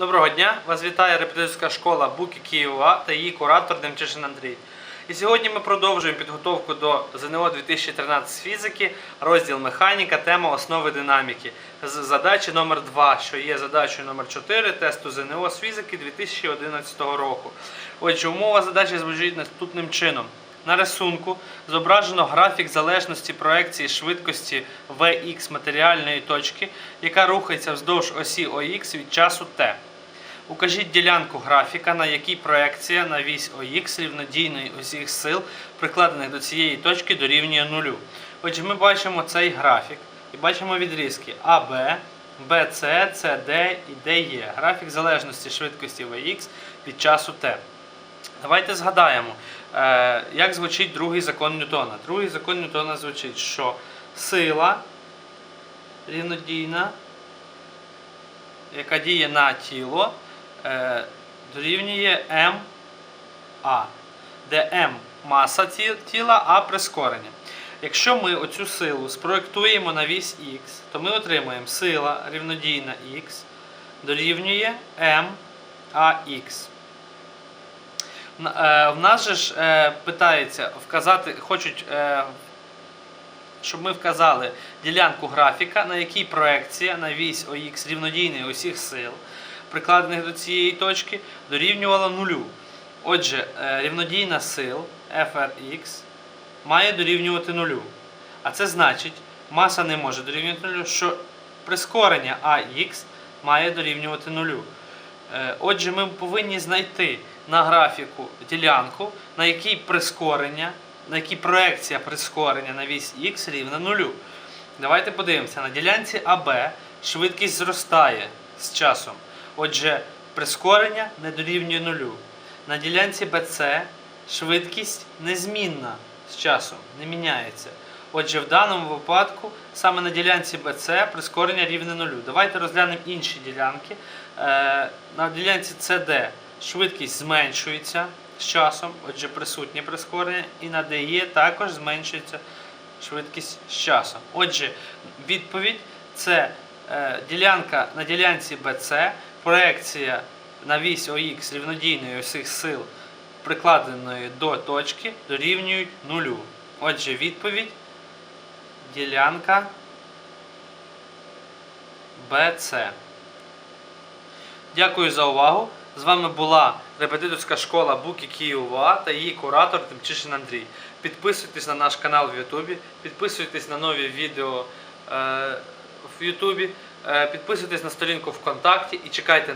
Доброго дня! Вас вітає репетиторська школа Буки Києва та її куратор Демчишин Андрій. І сьогодні ми продовжуємо підготовку до ЗНО 2013 з фізики, розділ механіка, тема основи динаміки з задачі номер 2 що є задачею номер 4 тесту ЗНО з фізики 2011 року. Отже, умова задачі звучить наступним чином. На рисунку зображено графік залежності проекції швидкості Vx матеріальної точки, яка рухається вздовж осі ОХ від часу t. Укажіть ділянку графіка, на якій проекція на вісь ОХ рівнодійної усіх сил, прикладених до цієї точки, дорівнює нулю. Отже, ми бачимо цей графік і бачимо відрізки АБ, БЦ, СД і ДЕ. Графік залежності швидкості Vx від часу t. Давайте згадаємо, е, як звучить другий закон Ньютона. Другий закон Ньютона звучить, що сила рівнодійна, яка діє на тіло, дорівнює МА, де М маса тіла, а прискорення. Якщо ми оцю силу спроєктуємо на вісь Х, то ми отримаємо сила рівнодійна Х дорівнює МАХ. Е, В нас же ж е, питається вказати, хочуть, е, щоб ми вказали ділянку графіка, на якій проекція на вісь ОХ рівнодійної усіх сил, прикладених до цієї точки, дорівнювала нулю. Отже, е, рівнодійна сил FRX має дорівнювати нулю. А це значить, маса не може дорівнювати нулю, що прискорення AX має дорівнювати нулю. Е, Отже, ми повинні знайти на графіку ділянку, на якій прискорення, на якій проекція прискорення на вісь х рівна нулю. Давайте подивимося, на ділянці АБ швидкість зростає з часом. Отже, прискорення не дорівнює нулю. На ділянці БЦ швидкість незмінна з часом, не міняється. Отже, в даному випадку саме на ділянці BC прискорення рівне нулю. Давайте розглянемо інші ділянки. Е, На ділянці CD швидкість зменшується з часом, отже, присутнє прискорення, і на DE також зменшується швидкість з часом. Отже, відповідь це е, ділянка на ділянці BC, проекція на вісь ОХ рівнодійної усіх сил, прикладеної до точки, дорівнюють нулю. Отже, відповідь ділянка BC. Дякую за увагу. З вами була репетиторська школа Буки Києва та її куратор Тимчишин Андрій. Підписуйтесь на наш канал в Ютубі, підписуйтесь на нові відео е, в Ютубі, підписуйтесь на сторінку ВКонтакті і чекайте.